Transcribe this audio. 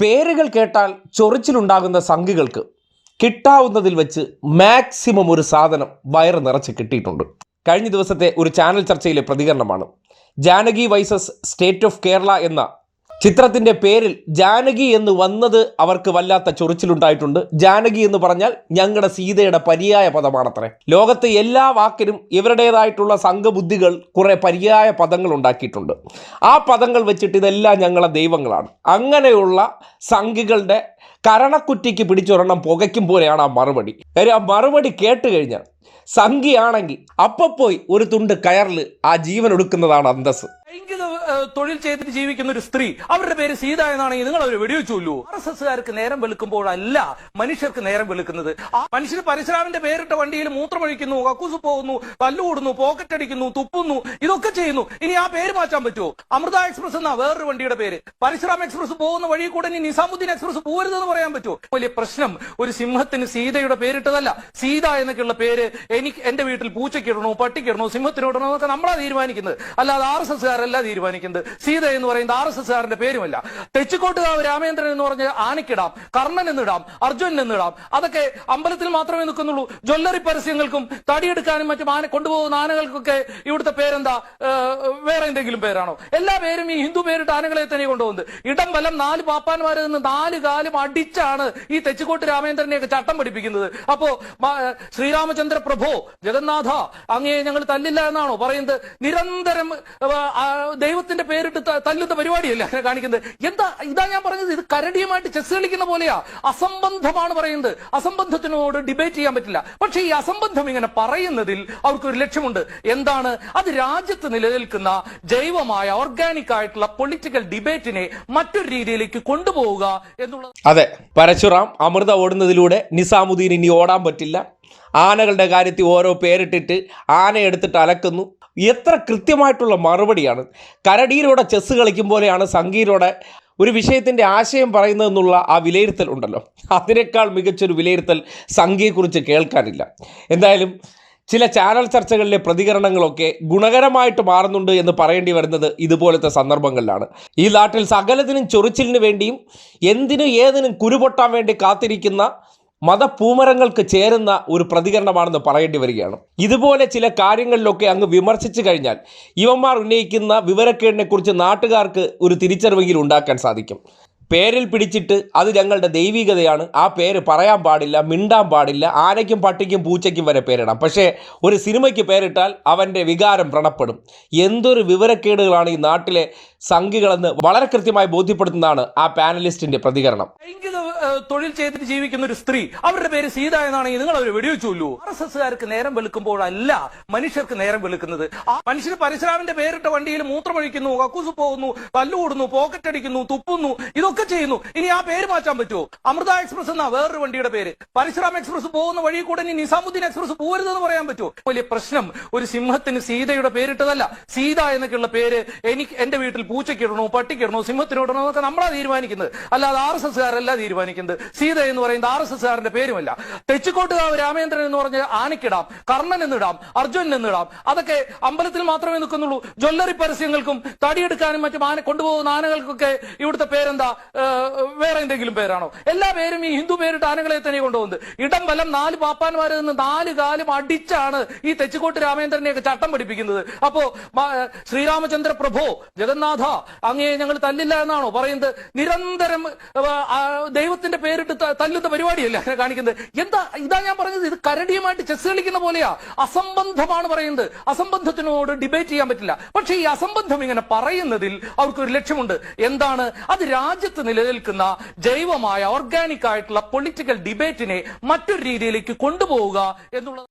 പേരുകൾ കേട്ടാൽ ചൊറിച്ചിലുണ്ടാകുന്ന സംഘികൾക്ക് കിട്ടാവുന്നതിൽ വെച്ച് മാക്സിമം ഒരു സാധനം വയറ് നിറച്ച് കിട്ടിയിട്ടുണ്ട്. കഴിഞ്ഞ ദിവസത്തെ ഒരു ചാനൽ ചർച്ചയിലെ പ്രതികരണമാണ്. Janaki versus state of Kerala എന്ന ചിത്രത്തിന്റെ പേരിൽ ജാനകി എന്ന് വന്നത് അവർക്ക് വല്ലാത്ത ചൊറിച്ചിലുണ്ടായിട്ടുണ്ട്. ജാനകി എന്ന് പറഞ്ഞാൽ ഞങ്ങളുടെ സീതയുടെ പര്യായ പദമാണത്രേ. ലോകത്തെ എല്ലാ വാക്കിനും ഇവരുടേതായിട്ടുള്ള സംഘബുദ്ധികൾ കുറെ പര്യായ പദങ്ങൾ ഉണ്ടാക്കിയിട്ടുണ്ട്. ആ പദങ്ങൾ വെച്ചിട്ട് ഇതെല്ലാം ഞങ്ങളെ ദൈവങ്ങളാണ്. അങ്ങനെയുള്ള സംഘികളുടെ കരണക്കുറ്റിക്ക് പിടിച്ചൊരെണ്ണം പുകയ്ക്കും പോലെയാണ് ആ മറുപടി. കാര്യം ആ മറുപടി കേട്ട് കഴിഞ്ഞാൽ സംഘിയാണെങ്കിൽ അപ്പൊ പോയി ഒരു തുണ്ട് കയറിൽ ആ ജീവൻ എടുക്കുന്നതാണ് അന്തസ് ലൈംഗിക തൊഴിൽ ചെയ്തിട്ട് ജീവിക്കുന്ന ഒരു സ്ത്രീ. അവരുടെ പേര് സീത എന്നാണെങ്കിൽ നിങ്ങൾ അവർ വെടിവെച്ചുള്ളൂ ആർ എസ് എസ്സുകാർക്ക് നേരം വെളുക്കുമ്പോഴല്ല മനുഷ്യർക്ക് നേരം വെളുക്കുന്നത്. ആ മനുഷ്യർ പരശുരാമന്റെ പേരിട്ട വണ്ടിയിൽ മൂത്രമൊഴിക്കുന്നു കക്കൂസ് പോകുന്നു തല്ലുകൂടുന്നു പോക്കറ്റ് അടിക്കുന്നു തുപ്പുന്നു ഇതൊക്കെ ചെയ്യുന്നു. ഇനി ആ പേര് മാറ്റാൻ പറ്റുമോ അമൃത എക്സ്പ്രസ് എന്നാ വേറൊരു വണ്ടിയുടെ പേര്. പരശുരാം എക്സ്പ്രസ് പോകുന്ന വഴി കൂടെ ഇനി നിസാമുദ്ദീൻ എക്സ്പ്രസ് പോരുതെന്ന് പറയാൻ പറ്റുമോ വലിയ പ്രശ്നം. ഒരു സിംഹത്തിന് സീതയുടെ പേരിട്ടതല്ല. സീത എന്നൊക്കെയുള്ള പേര് എനിക്ക് എന്റെ വീട്ടിൽ പൂച്ചയ്ക്കിടണോ പട്ടിക്കിടണോ സിംഹത്തിനിടണോ എന്നൊക്കെ നമ്മളാ തീരുമാനിക്കുന്നത്. അല്ലാതെ ആർ എസ് എസ്കാരല്ല തീരുമാനിക്കുന്നത്. സീത എന്ന് പറയുന്നത് ആർ എസ് എസ്കാരന്റെ പേരുമല്ല. തെച്ചിക്കോട്ടുകാവ് രാമേന്ദ്രൻ എന്ന് പറഞ്ഞ് ആനയ്ക്കിടാം കർണൻ എന്നിടാം അർജുനൻ എന്നിടാം. അതൊക്കെ അമ്പലത്തിൽ മാത്രമേ നിൽക്കുന്നുള്ളൂ. ജ്വല്ലറി പരസ്യങ്ങൾക്കും തടിയെടുക്കാനും മറ്റും ആന കൊണ്ടുപോകുന്ന ആനകൾക്കൊക്കെ ഇവിടുത്തെ പേരെന്താ? വേറെ എന്തെങ്കിലും പേരാണോ? എല്ലാ പേരും ഈ ഹിന്ദു പേരിട്ട് ആനകളെ തന്നെ കൊണ്ടുപോകുന്നത്. ഇടം വലം നാല് പാപ്പാന്മാരിൽ നിന്ന് നാല് കാലും അടിച്ചാണ് ഈ തെച്ചിക്കോട്ട് രാമേന്ദ്രനെയൊക്കെ ചട്ടം പഠിപ്പിക്കുന്നത് അപ്പോ ശ്രീരാമചന്ദ്ര പ്രഭോ ജഗന്നാഥ അങ്ങേ ഞങ്ങൾ തല്ലില്ല എന്നാണോ പറയുന്നത്? നിരന്തരം ദൈവത്തിന്റെ പേരിട്ട് തല്ലുന്ന പരിപാടിയല്ല അങ്ങനെ കാണിക്കുന്നത്? എന്താ ഇതാ ഞാൻ പറഞ്ഞത് ഇത് കരടിയുമായിട്ട് ചെസ് കളിക്കുന്ന പോലെയാ. അസംബന്ധമാണ് പറയുന്നത്. അസംബന്ധത്തിനോട് ഡിബേറ്റ് ചെയ്യാൻ പറ്റില്ല. പക്ഷേ ഈ അസംബന്ധം ഇങ്ങനെ പറയുന്നതിൽ അവർക്കൊരു ലക്ഷ്യമുണ്ട്. എന്താണ്? അത് രാജ്യത്ത് നിലനിൽക്കുന്ന ജൈവമായ ഓർഗാനിക് ആയിട്ടുള്ള പൊളിറ്റിക്കൽ ഡിബേറ്റിനെ മറ്റൊരു രീതിയിലേക്ക് കൊണ്ടുപോവുക എന്നുള്ളത് അതെ പരശുറാം അമൃത ഓടുന്നതിലൂടെ നിസാമുദ്ദീൻ ഇനി ഓടാൻ പറ്റില്ല. ആനകളുടെ കാര്യത്തിൽ ഓരോ പേരിട്ടിട്ട് ആന എടുത്തിട്ട് അലക്കുന്നു. എത്ര കൃത്യമായിട്ടുള്ള മറുപടിയാണ്. കരടിയിലൂടെ ചെസ്സ് കളിക്കും പോലെയാണ് സംഗീതയുടെ ഒരു വിഷയത്തിന്റെ ആശയം പറയുന്നതെന്നുള്ള ആ വിലയിരുത്തൽ ഉണ്ടല്ലോ. അതിനേക്കാൾ മികച്ചൊരു വിലയിരുത്തൽ സംഖ്യയെക്കുറിച്ച് കേൾക്കാനില്ല. എന്തായാലും ചില ചാനൽ ചർച്ചകളിലെ പ്രതികരണങ്ങളൊക്കെ ഗുണകരമായിട്ട് മാറുന്നുണ്ട് എന്ന് പറയേണ്ടി വരുന്നത് ഇതുപോലത്തെ സന്ദർഭങ്ങളിലാണ്. ഈ നാട്ടിൽ സകലത്തിനും ചൊറിച്ചിലിന് വേണ്ടിയും എന്തിനും ഏതിനും കുരുപൊട്ടാൻ വേണ്ടി കാത്തിരിക്കുന്ന മതപൂമരങ്ങൾക്ക് ചേരുന്ന ഒരു പ്രതികരണമാണെന്ന് പറയേണ്ടി വരികയാണ്. ഇതുപോലെ ചില കാര്യങ്ങളിലൊക്കെ അങ്ങ് വിമർശിച്ചു കഴിഞ്ഞാൽ ഇവന്മാർ ഉന്നയിക്കുന്ന വിവരക്കേടിനെക്കുറിച്ച് നാട്ടുകാർക്ക് ഒരു തിരിച്ചറിവെങ്കിലും ഉണ്ടാക്കാൻ സാധിക്കും. പേരിൽ പിടിച്ചിട്ട് അത് ഞങ്ങളുടെ ദൈവികതയാണ്. ആ പേര് പറയാൻ പാടില്ല മിണ്ടാൻ പാടില്ല. ആനയ്ക്കും പട്ടിക്കും പൂച്ചയ്ക്കും വരെ പേരിടാം. പക്ഷേ ഒരു സിനിമയ്ക്ക് പേരിട്ടാൽ അവന്റെ വികാരം വ്രണപ്പെടും. എന്തൊരു വിവരക്കേടുകളാണ് ഈ നാട്ടിലെ സംഘികളെന്ന് വളരെ കൃത്യമായി ബോധ്യപ്പെടുത്തുന്നതാണ് ആ പാനലിസ്റ്റിന്റെ പ്രതികരണം. തൊഴിൽ ചെയ്തിട്ട് ജീവിക്കുന്ന ഒരു സ്ത്രീ അവരുടെ പേര് സീത എന്നാണെങ്കിൽ നിങ്ങൾ അവർ വെടിവെച്ചുള്ളൂ ആർ എസ് എസ്സുകാർക്ക് നേരം വെളുക്കുമ്പോഴല്ല മനുഷ്യർക്ക് നേരം വെളുക്കുന്നത്. ആ മനുഷ്യർ പരശുരാമിന്റെ പേരിട്ട വണ്ടിയിൽ മൂത്രമൊഴിക്കുന്നു കക്കൂസ് പോകുന്നു തല്ലുകൂടുന്നു പോക്കറ്റ് അടിക്കുന്നു തുപ്പുന്നു ഇതൊക്കെ ചെയ്യുന്നു. ഇനി ആ പേര് മാറ്റാൻ പറ്റുമോ? അമൃത എക്സ്പ്രസ് എന്നാ വേറൊരു വണ്ടിയുടെ പേര്. പരശുരാം എക്സ്പ്രസ് പോകുന്ന വഴി കൂടെ ഇനി നിസാമുദ്ദീൻ എക്സ്പ്രസ് പോരുതെന്ന് പറയാൻ പറ്റുമോ? വലിയ പ്രശ്നം. ഒരു സിംഹത്തിന് സീതയുടെ പേരിട്ടതല്ല. സീത എന്നൊക്കെയുള്ള പേര് എനിക്ക് എന്റെ വീട്ടിൽ പൂച്ചയ്ക്കിടണോ പട്ടിക്കിടണോ സിംഹത്തിനിടണോ എന്നൊക്കെ നമ്മളാ തീരുമാനിക്കുന്നത്. അല്ലാതെ ആർ എസ് എസ്കാരല്ല തീരുമാനിക്കുന്നത്. സീത എന്ന് പറയുന്നത് ആർ എസ് എസ്കാരന്റെ പേരുമല്ല. തെച്ചിക്കോട്ടുകാവ് രാമേന്ദ്രൻ എന്ന് പറഞ്ഞ് ആനക്കിടാം കർണൻ എന്നിടാം അർജുനൻ എന്നിടാം. അതൊക്കെ അമ്പലത്തിൽ മാത്രമേ നിൽക്കുന്നുള്ളൂ. ജ്വല്ലറി പരസ്യങ്ങൾക്കും തടിയെടുക്കാനും മറ്റും ആന കൊണ്ടുപോകുന്ന ആനകൾക്കൊക്കെ ഇവിടുത്തെ പേരെന്താ? വേറെ എന്തെങ്കിലും പേരാണോ? എല്ലാ പേരും ഈ ഹിന്ദു പേരിട്ട് ആനകളെ തന്നെ കൊണ്ടുപോകുന്നത്. ഇടം വലം നാല് പാപ്പാന്മാരിൽ നിന്ന് നാല് കാലും അടിച്ചാണ് ഈ തെച്ചിക്കോട്ട് രാമേന്ദ്രനെയൊക്കെ ചട്ടം പഠിപ്പിക്കുന്നത് അപ്പോ ശ്രീരാമചന്ദ്ര പ്രഭോ ജഗന്നാഥ അങ്ങേ ഞങ്ങൾ തല്ലില്ല എന്നാണോ പറയുന്നത്? നിരന്തരം ദൈവത്തിന്റെ പേരിട്ട് തല്ലുന്ന പരിപാടിയല്ല അങ്ങനെ കാണിക്കുന്നത്? എന്താ ഇതാ ഞാൻ പറഞ്ഞത് ഇത് കരടിയുമായിട്ട് ചെസ് കളിക്കുന്ന പോലെയാ. അസംബന്ധമാണ് പറയുന്നത്. അസംബന്ധത്തിനോട് ഡിബേറ്റ് ചെയ്യാൻ പറ്റില്ല. പക്ഷേ ഈ അസംബന്ധം ഇങ്ങനെ പറയുന്നതിൽ അവർക്കൊരു ലക്ഷ്യമുണ്ട്. എന്താണ്? അത് രാജ്യത്ത് നിലനിൽക്കുന്ന ജൈവമായ ഓർഗാനിക് ആയിട്ടുള്ള പൊളിറ്റിക്കൽ ഡിബേറ്റിനെ മറ്റൊരു രീതിയിലേക്ക് കൊണ്ടുപോവുക എന്നുള്ളത്